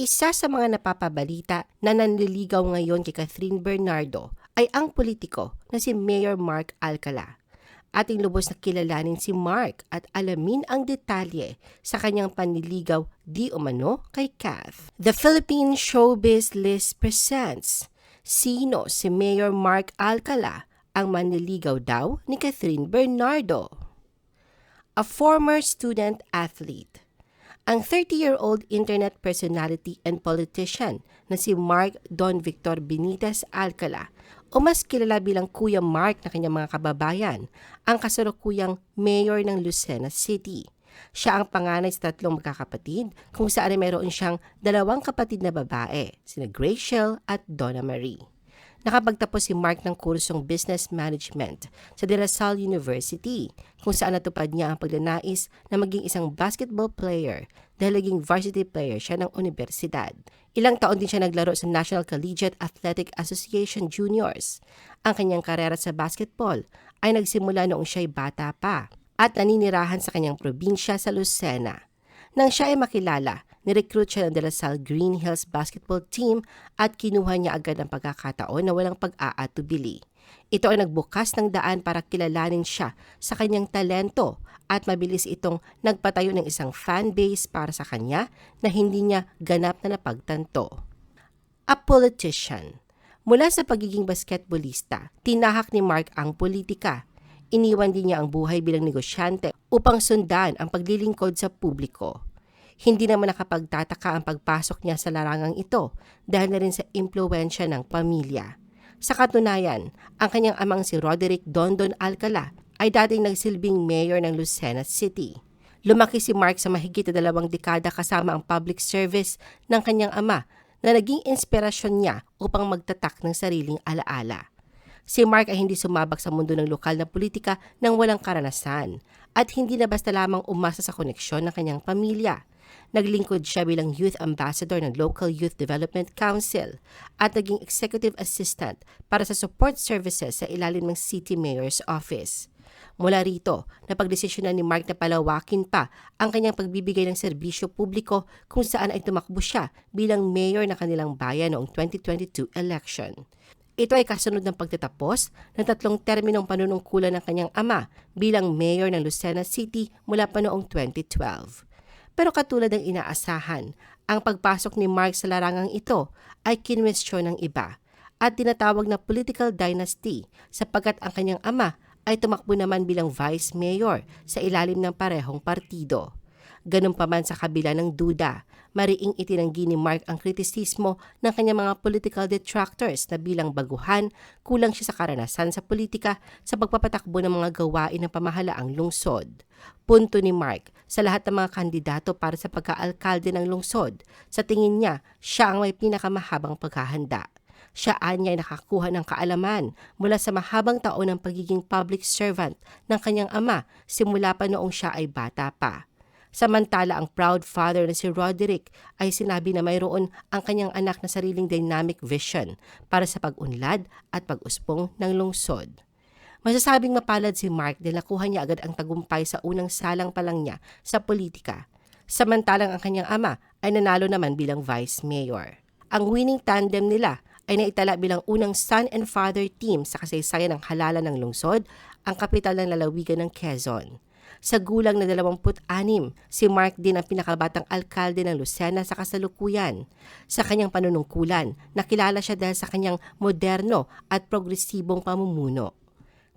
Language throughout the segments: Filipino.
Isa sa mga napapabalita na nanliligaw ngayon kay Catherine Bernardo ay ang politiko na si Mayor Mark Alcala. Ating lubos na kilalanin si Mark at alamin ang detalye sa kanyang panliligaw di umano kay Kath. The Philippine Showbiz List presents Sino si Mayor Mark Alcala ang manliligaw daw ni Catherine Bernardo? A former student athlete ang 30-year-old internet personality and politician na si Mark Don Victor Benitez Alcala o mas kilala bilang Kuya Mark na kanyang mga kababayan, ang kasalukuyang mayor ng Lucena City. Siya ang panganay sa tatlong magkakapatid kung saan ay mayroon siyang dalawang kapatid na babae, sina Graciel at Donna Marie. Nakapagtapos si Mark ng kursong Business Management sa De La Salle University kung saan natupad niya ang pagnanais na maging isang basketball player dahil naging varsity player siya ng universidad. Ilang taon din siya naglaro sa National Collegiate Athletic Association Juniors. Ang kanyang karera sa basketball ay nagsimula noong siya'y bata pa at naninirahan sa kanyang probinsya sa Lucena. Nang siya ay makilala, nirecruit siya ng De La Salle Green Hills basketball team at kinuha niya agad ang pagkakataon na walang pag-aatubili. Ito ay nagbukas ng daan para kilalanin siya sa kanyang talento at mabilis itong nagpatayo ng isang fan base para sa kanya na hindi niya ganap na napagtanto. A politician. Mula sa pagiging basketballista, tinahak ni Mark ang politika. Iniwan din niya ang buhay bilang negosyante upang sundan ang paglilingkod sa publiko. Hindi naman nakapagtataka ang pagpasok niya sa larangang ito dahil na rin sa impluensya ng pamilya. Sa katunayan, ang kanyang amang si Roderick Dondon Alcala ay dating nagsilbing mayor ng Lucena City. Lumaki si Mark sa mahigit na dalawang dekada kasama ang public service ng kanyang ama na naging inspirasyon niya upang magtatak ng sariling alaala. Si Mark ay hindi sumabak sa mundo ng lokal na politika nang walang karanasan at hindi na basta lamang umasa sa koneksyon ng kanyang pamilya. Naglingkod siya bilang Youth Ambassador ng Local Youth Development Council at naging Executive Assistant para sa support services sa ilalim ng City Mayor's Office. Mula rito, napagdesisyonan ni Mark na palawakin pa ang kanyang pagbibigay ng serbisyo publiko kung saan ay tumakbo siya bilang mayor ng kanilang bayan noong 2022 election. Ito ay kasunod ng pagtatapos ng tatlong terminong panunungkulan ng kanyang ama bilang mayor ng Lucena City mula pa noong 2012. Pero katulad ng inaasahan, ang pagpasok ni Mark sa larangang ito ay kinwestiyon ng iba at tinatawag na political dynasty sapagkat ang kanyang ama ay tumakbo naman bilang vice mayor sa ilalim ng parehong partido. Ganun pa man sa kabila ng duda, mariing itinanggi ni Mark ang kritisismo ng kanyang mga political detractors na bilang baguhan, kulang siya sa karanasan sa politika sa pagpapatakbo ng mga gawain ng pamahalaang lungsod. Punto ni Mark, sa lahat ng mga kandidato para sa pagkaalkalde ng lungsod, sa tingin niya, siya ang may pinakamahabang paghahanda. Siya anya ay nakakuha ng kaalaman mula sa mahabang taon ng pagiging public servant ng kanyang ama simula pa noong siya ay bata pa. Samantala ang proud father na si Roderick ay sinabi na mayroon ang kanyang anak na sariling dynamic vision para sa pag-unlad at pag-uspong ng lungsod. Masasabing mapalad si Mark dahil nakuha niya agad ang tagumpay sa unang salang pa lang niya sa politika. Samantalang ang kanyang ama ay nanalo naman bilang vice mayor. Ang winning tandem nila ay naitala bilang unang son and father team sa kasaysayan ng halalan ng lungsod, ang kapital ng lalawigan ng Quezon. Sa gulang na 26, si Mark din ang pinakabatang alkalde ng Lucena sa kasalukuyan. Sa kanyang panunungkulan, nakilala siya dahil sa kanyang moderno at progresibong pamumuno.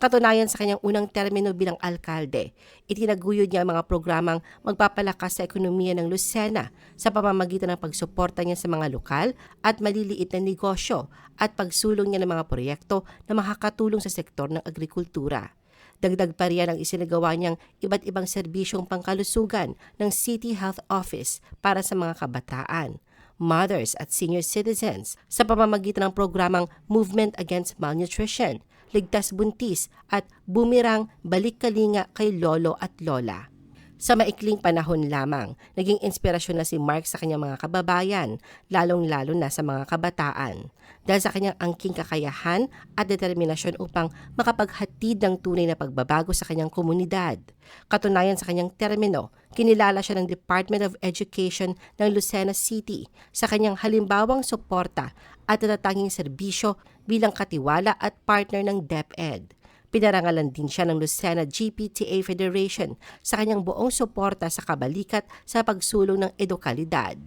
Katunayan sa kanyang unang termino bilang alkalde, itinaguyod niya ang mga programang magpapalakas sa ekonomiya ng Lucena sa pamamagitan ng pagsuporta niya sa mga lokal at maliliit na negosyo at pagsulong niya ng mga proyekto na makakatulong sa sektor ng agrikultura. Dagdag pa riyan ang isinagawa niyang iba't ibang serbisyong pangkalusugan ng City Health Office para sa mga kabataan, mothers at senior citizens sa pamamagitan ng programang Movement Against Malnutrition, Ligtas Buntis at Bumirang Balik Kalinga kay Lolo at Lola. Sa maikling panahon lamang, naging inspirasyon na si Mark sa kanyang mga kababayan, lalong-lalo na sa mga kabataan. Dahil sa kanyang angking kakayahan at determinasyon upang makapaghatid ng tunay na pagbabago sa kanyang komunidad. Katunayan sa kanyang termino, kinilala siya ng Department of Education ng Lucena City sa kanyang halimbawang suporta at natatanging serbisyo bilang katiwala at partner ng DepEd. Pinarangalan din siya ng Lucena GPTA Federation sa kanyang buong suporta sa kabalikat sa pagsulong ng edukalidad.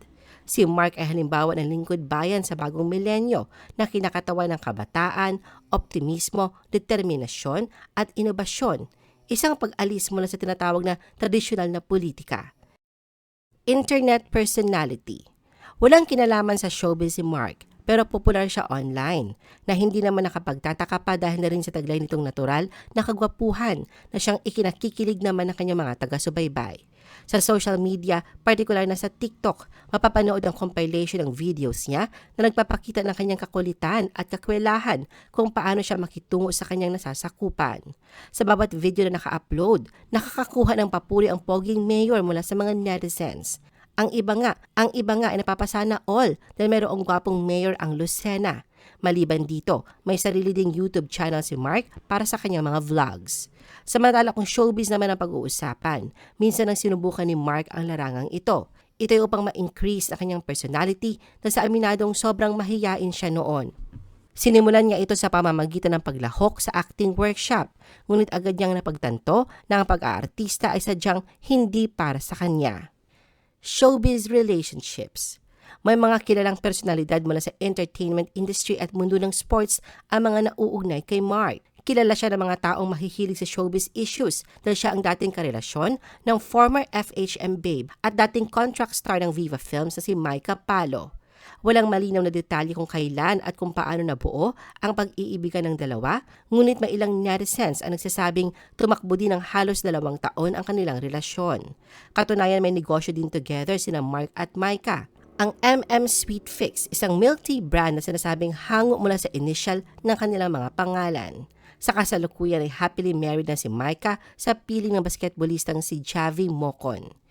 Si Mark ay halimbawa ng lingkod bayan sa bagong milenyo na kinakatawan ng kabataan, optimismo, determinasyon at inobasyon, isang pag-alis mula sa tinatawag na tradisyonal na politika. Internet personality Walang kinalaman sa showbiz si Mark pero popular siya online na hindi naman nakapagtataka pa dahil na rin sa taglay nitong natural na kagwapuhan na siyang ikinakikilig naman ng kanyang mga taga-subaybay. Sa social media, particular na sa TikTok, mapapanood ang compilation ng videos niya na nagpapakita ng kanyang kakulitan at kakwelahan kung paano siya makitungo sa kanyang nasasakupan. Sa bawat video na naka-upload, nakakakuha ng papuri ang poging mayor mula sa mga netizens. Ang iba nga, ang iba nga ay napapasana all dahil mayroong gwapong mayor ang Lucena. Maliban dito, may sarili ding YouTube channel si Mark para sa kanyang mga vlogs. Samantala kung showbiz naman ang pag-uusapan, minsan ang sinubukan ni Mark ang larangang ito. Ito upang ma-increase ang kanyang personality na sa aminadong sobrang mahiyain siya noon. Sinimulan niya ito sa pamamagitan ng paglahok sa acting workshop, ngunit agad niyang napagtanto na ang pag-aartista ay sadyang hindi para sa kanya showbiz relationships. May mga kilalang personalidad mula sa entertainment industry at mundo ng sports ang mga nauugnay kay Mark. Kilala siya ng mga taong mahihilig sa showbiz issues dahil siya ang dating karelasyon ng former FHM babe at dating contract star ng Viva Films na si Micah Palo. Walang malinaw na detalye kung kailan at kung paano nabuo ang pag-iibigan ng dalawa, ngunit may ilang netizens ang nagsasabing tumakbo din ng halos dalawang taon ang kanilang relasyon. Katunayan may negosyo din together sina Mark at Micah. Ang MM Sweet Fix, isang milk tea brand na sinasabing hango mula sa initial ng kanilang mga pangalan. Sa kasalukuyan ay happily married na si Micah sa piling ng basketballistang si Javi Mocon.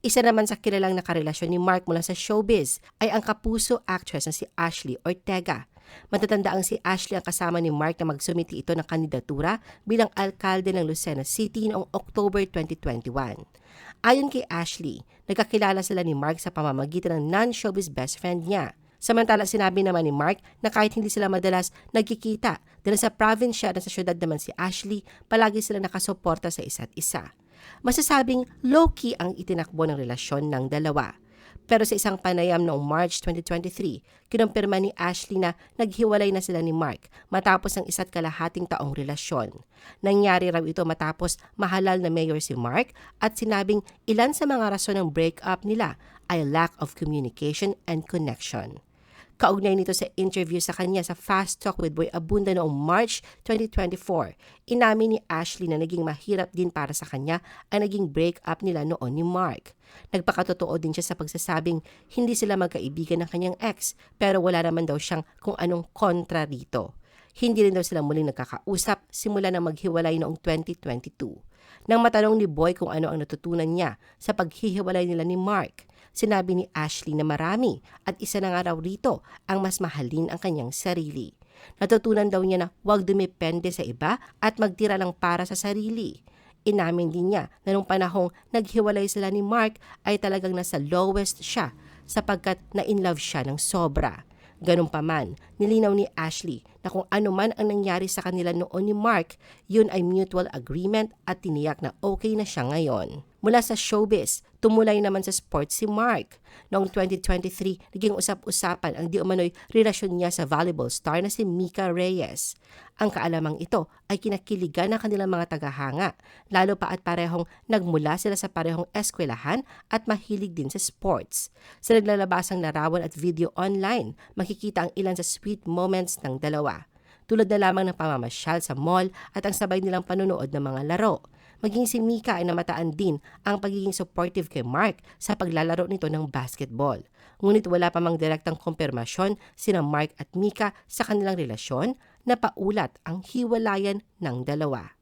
Isa naman sa kilalang nakarelasyon ni Mark mula sa showbiz ay ang kapuso actress na si Ashley Ortega. Matatanda ang si Ashley ang kasama ni Mark na magsumiti ito ng kandidatura bilang alkalde ng Lucena City noong October 2021. Ayon kay Ashley, nagkakilala sila ni Mark sa pamamagitan ng non-showbiz best friend niya. Samantala sinabi naman ni Mark na kahit hindi sila madalas nagkikita dahil sa provinsya na sa syudad naman si Ashley, palagi sila nakasuporta sa isa't isa masasabing low-key ang itinakbo ng relasyon ng dalawa. Pero sa isang panayam noong March 2023, kinumpirma ni Ashley na naghiwalay na sila ni Mark matapos ang isa't kalahating taong relasyon. Nangyari raw ito matapos mahalal na mayor si Mark at sinabing ilan sa mga rason ng breakup nila ay lack of communication and connection. Kaugnay nito sa interview sa kanya sa Fast Talk with Boy Abunda noong March 2024, inamin ni Ashley na naging mahirap din para sa kanya ang naging break-up nila noon ni Mark. Nagpakatotoo din siya sa pagsasabing hindi sila magkaibigan ng kanyang ex pero wala naman daw siyang kung anong kontra rito. Hindi rin daw sila muling nagkakausap simula na maghiwalay noong 2022. Nang matanong ni Boy kung ano ang natutunan niya sa paghihiwalay nila ni Mark, sinabi ni Ashley na marami at isa na nga raw rito ang mas mahalin ang kanyang sarili. Natutunan daw niya na huwag dumepende sa iba at magtira lang para sa sarili. Inamin din niya na nung panahong naghiwalay sila ni Mark ay talagang nasa lowest siya sapagkat na-inlove siya ng sobra. Ganun pa man, nilinaw ni Ashley na kung ano man ang nangyari sa kanila noon ni Mark, yun ay mutual agreement at tiniyak na okay na siya ngayon. Mula sa showbiz, tumulay naman sa sports si Mark. Noong 2023, naging usap-usapan ang di umano'y relasyon niya sa volleyball star na si Mika Reyes. Ang kaalamang ito ay kinakiligan ng kanilang mga tagahanga, lalo pa at parehong nagmula sila sa parehong eskwelahan at mahilig din sa sports. Sa naglalabasang larawan at video online, makikita ang ilan sa sweet moments ng dalawa tulad na lamang ng pamamasyal sa mall at ang sabay nilang panunood ng mga laro. Maging si Mika ay namataan din ang pagiging supportive kay Mark sa paglalaro nito ng basketball. Ngunit wala pa mang direktang kumpirmasyon sina Mark at Mika sa kanilang relasyon na paulat ang hiwalayan ng dalawa.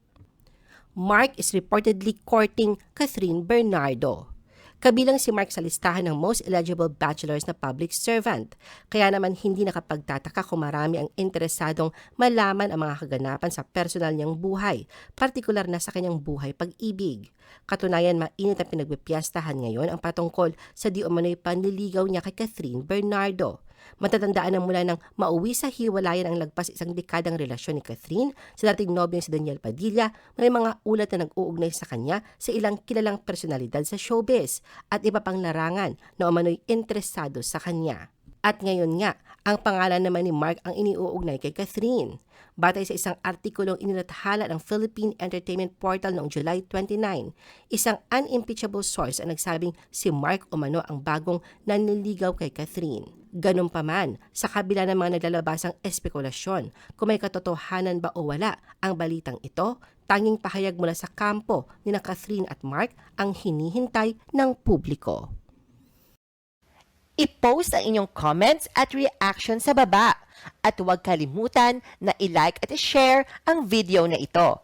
Mark is reportedly courting Catherine Bernardo. Kabilang si Mark sa listahan ng most eligible bachelors na public servant. Kaya naman hindi nakapagtataka kung marami ang interesadong malaman ang mga kaganapan sa personal niyang buhay, partikular na sa kanyang buhay pag-ibig. Katunayan, mainit ang pinagpipiyastahan ngayon ang patungkol sa di umano'y panliligaw niya kay Catherine Bernardo. Matatandaan na mula nang mauwi sa hiwalayan ang lagpas isang dekadang relasyon ni Catherine sa dating nobyo si Daniel Padilla, may mga ulat na nag-uugnay sa kanya sa ilang kilalang personalidad sa showbiz at iba pang larangan na umano'y interesado sa kanya. At ngayon nga, ang pangalan naman ni Mark ang iniuugnay kay Catherine. Batay sa isang artikulong inilathala ng Philippine Entertainment Portal noong July 29, isang unimpeachable source ang nagsabing si Mark umano ang bagong nanliligaw kay Catherine. Ganun pa man, sa kabila ng mga naglalabasang espekulasyon, kung may katotohanan ba o wala ang balitang ito, tanging pahayag mula sa kampo ni na Catherine at Mark ang hinihintay ng publiko. I-post ang inyong comments at reaction sa baba. At huwag kalimutan na i-like at i-share ang video na ito.